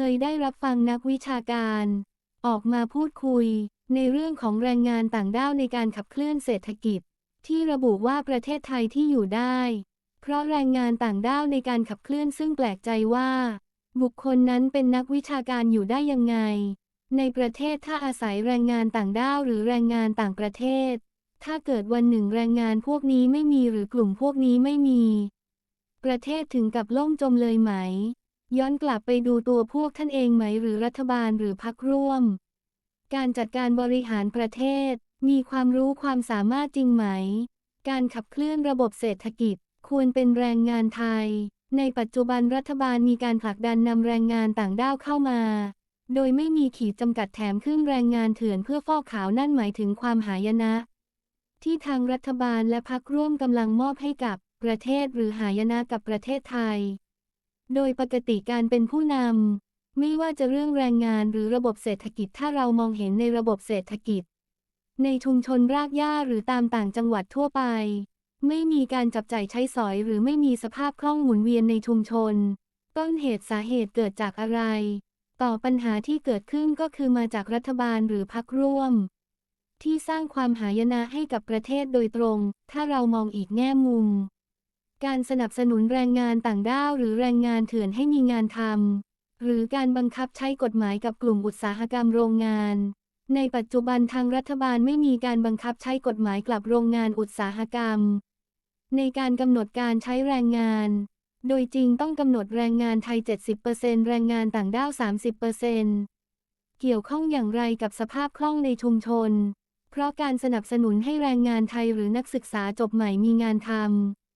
เคยได้รับฟังนักวิชาการ ออกมาพูดคุย ในเรื่องของแรงงานต่างด้าวในการขับเคลื่อนเศรษฐกิจ ที่ระบุว่าประเทศไทยที่อยู่ได้ เพราะแรงงานต่างด้าวในการขับเคลื่อนซึ่งแปลกใจว่า บุคคลนั้นเป็นนักวิชาการอยู่ได้ยังไง ในประเทศถ้าอาศัยแรงงานต่างด้าวหรือแรงงานต่างประเทศ ถ้าเกิดวันหนึ่งแรงงานพวกนี้ไม่มีหรือกลุ่มพวกนี้ไม่มี ประเทศถึงกับล่มจมเลยไหม ย้อนกลับไปดูตัวพวกท่านเองไหมหรือรัฐบาลหรือพรรคร่วม การจัดการบริหารประเทศ มีความรู้ความสามารถจริงไหม การขับเคลื่อนระบบเศรษฐกิจ ควรเป็นแรงงานไทย ในปัจจุบันรัฐบาลมีการผลักดันนำแรงงานต่างด้าวเข้ามา โดยไม่มีขีดจำกัดแถมขึ้นแรงงานเถื่อนเพื่อฟอกขาวนั่นหมายถึงความหายนะ ที่ทางรัฐบาลและพรรคร่วมกำลังมอบให้กับประเทศหรือหายนะกับประเทศไทย โดยปกติการเป็นผู้นำไม่ว่าจะเรื่องแรงงานหรือระบบเศรษฐกิจถ้าเรามองเห็นในระบบเศรษฐกิจ ในชุมชนรากหญ้าหรือตามต่างจังหวัดทั่วไป ไม่มีการจับจ่ายใช้สอยหรือไม่มีสภาพคล่องหมุนเวียนในชุมชน ต้นเหตุสาเหตุเกิดจากอะไร ต่อปัญหาที่เกิดขึ้นก็คือมาจากรัฐบาลหรือพรรคร่วม ที่สร้างความหายนะให้กับประเทศโดยตรง ถ้าเรามองอีกแง่มุม การสนับสนุนแรงงานต่างด้าวหรือแรงงานเถื่อนให้มีงานทำ หรือการบังคับใช้กฎหมายกับกลุ่มอุตสาหกรรมโรงงาน ในปัจจุบันทางรัฐบาลไม่มีการบังคับใช้กฎหมายกลับโรงงานอุตสาหกรรม ในการกำหนดการใช้แรงงาน โดยจริงต้องกำหนดแรงงานไทย 70%แรงงานต่างด้าว 30%เกี่ยวข้องอย่างไรกับสภาพคล่องในชุมชน เพราะการสนับสนุนให้แรงงานไทยหรือนักศึกษาจบใหม่มีงานทำ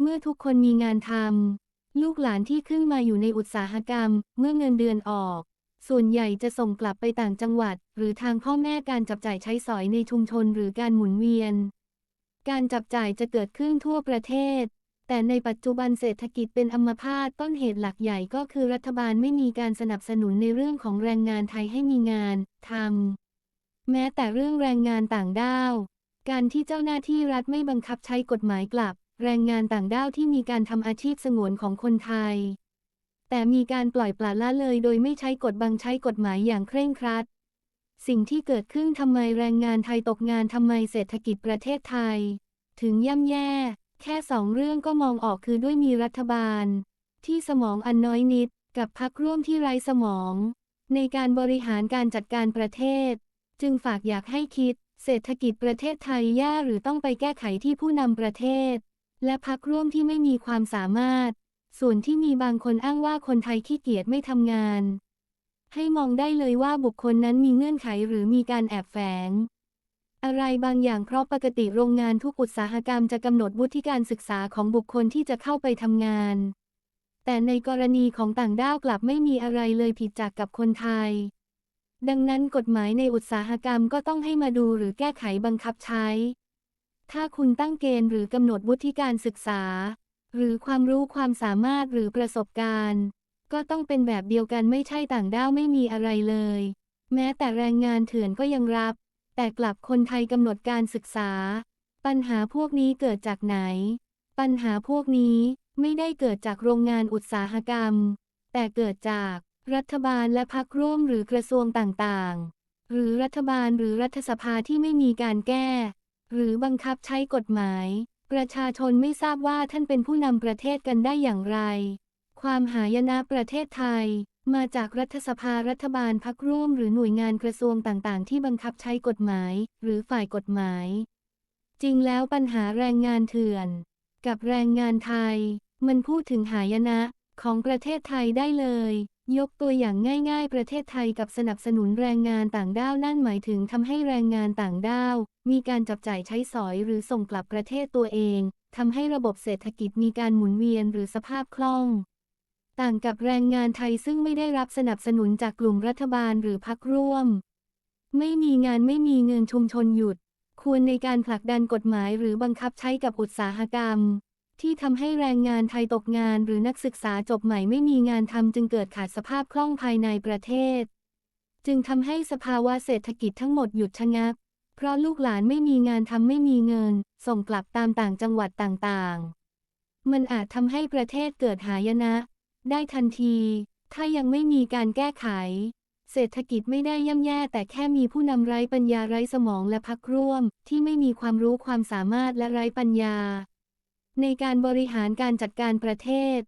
เมื่อทุกคนมีงานทำลูกหลานที่ขึ้นมาอยู่ในอุตสาหกรรม เมื่อเงินเดือนออก ส่วนใหญ่จะส่งกลับไปต่างจังหวัด หรือทางพ่อแม่การจับจ่ายใช้สอยในชุมชนหรือการหมุนเวียน การจับจ่ายจะเกิดขึ้นทั่วประเทศ แต่ในปัจจุบันเศรษฐกิจเป็นอัมพาตต้นเหตุหลักใหญ่ก็คือรัฐบาลไม่มีการสนับสนุนในเรื่องของแรงงานไทยให้มีงานทำแม้แต่เรื่องแรงงานต่างด้าวการที่เจ้าหน้าที่รัฐไม่บังคับใช้กฎหมายกลับ แรงงานต่างด้าวที่มีการทำอาชีพสงวนของคนไทย แต่มีการปล่อยปละละเลยโดยไม่ใช้กฎบังใช้กฎหมายอย่างเคร่งครัด สิ่งที่เกิดขึ้นทำไมแรงงานไทยตกงานทำไมเศรษฐกิจประเทศไทย ถึงย่ำแย่ แค่สองเรื่องก็มองออกคือด้วยมีรัฐบาล ที่สมองอันน้อยนิด กับพักร่วมที่ไร้สมอง ในการบริหารการจัดการประเทศ จึงฝากอยากให้คิด เศรษฐกิจประเทศไทยแย่หรือต้องไปแก้ไขที่ผู้นำประเทศ และพักร่วมที่ไม่มีความสามารถ ส่วนที่มีบางคนอ้างว่าคนไทยขี้เกียจไม่ทำงาน ให้มองได้เลยว่าบุคคลนั้นมีเงื่อนไขหรือมีการแอบแฝง อะไรบางอย่างเพราะปกติโรงงานทุกอุตสาหกรรมจะกำหนดวุฒิการศึกษาของบุคคลที่จะเข้าไปทำงาน แต่ในกรณีของต่างด้าวกลับไม่มีอะไรเลยผิดจากกับคนไทย ดังนั้นกฎหมายในอุตสาหกรรมก็ต้องให้มาดูหรือแก้ไขบังคับใช้ ถ้าคุณตั้งเกณฑ์หรือกำหนดวุฒิการศึกษา หรือความรู้ความสามารถหรือประสบการณ์ ก็ต้องเป็นแบบเดียวกันไม่ใช่ต่างด้าวไม่มีอะไรเลย แม้แต่แรงงานเถื่อนก็ยังรับ แต่กลับคนไทยกำหนดการศึกษา ปัญหาพวกนี้เกิดจากไหน ปัญหาพวกนี้ไม่ได้เกิดจากโรงงานอุตสาหกรรม แต่เกิดจากรัฐบาลและพรรคร่วมหรือกระทรวงต่างๆ หรือรัฐบาลหรือรัฐสภาที่ไม่มีการแก้ หรือบังคับใช้กฎหมาย ประชาชนไม่ทราบว่าท่านเป็นผู้นำประเทศกันได้อย่างไร ความหายนะประเทศไทย มาจากรัฐสภารัฐบาลพักร่วม หรือหน่วยงานกระทรวงต่างๆ ที่บังคับใช้กฎหมาย หรือฝ่ายกฎหมาย จริงแล้วปัญหาแรงงานเถื่อน กับแรงงานไทย มันพูดถึงหายนะของประเทศไทยได้เลย ยกตัวอย่างง่ายๆ ประเทศไทยกับสนับสนุนแรงงานต่างด้าวนั่นหมายถึงทำให้แรงงานต่างด้าว มีการจับจ่ายใช้สอยหรือส่งกลับประเทศตัวเองทำให้ระบบเศรษฐกิจมีการหมุนเวียนหรือสภาพคล่อง ต่างกับแรงงานไทยซึ่งไม่ได้รับสนับสนุนจากกลุ่มรัฐบาลหรือพรรคร่วม ไม่มีงานไม่มีเงินชุมชนหยุด ควรในการผลักดันกฎหมายหรือบังคับใช้กับอุตสาหกรรม ที่ทำให้แรงงานไทยตกงานหรือนักศึกษาจบใหม่ไม่มีงานทำจึงเกิดขาดสภาพคล่องภายในประเทศ จึงทำให้สภาวะเศรษฐกิจทั้งหมดหยุดชะงัก เพราะลูกหลานไม่มีงานทำไม่มีเงิน ส่งกลับตามต่างจังหวัดต่างๆ มันอาจทำให้ประเทศเกิดหายนะ ได้ทันที ถ้ายังไม่มีการแก้ไข เศรษฐกิจไม่ได้ย่ำแย่ แต่แค่มีผู้นำไร้ปัญญาไร้สมองและพักร่วม ที่ไม่มีความรู้ความสามารถและไร้ปัญญา ในการบริหารการจัดการประเทศ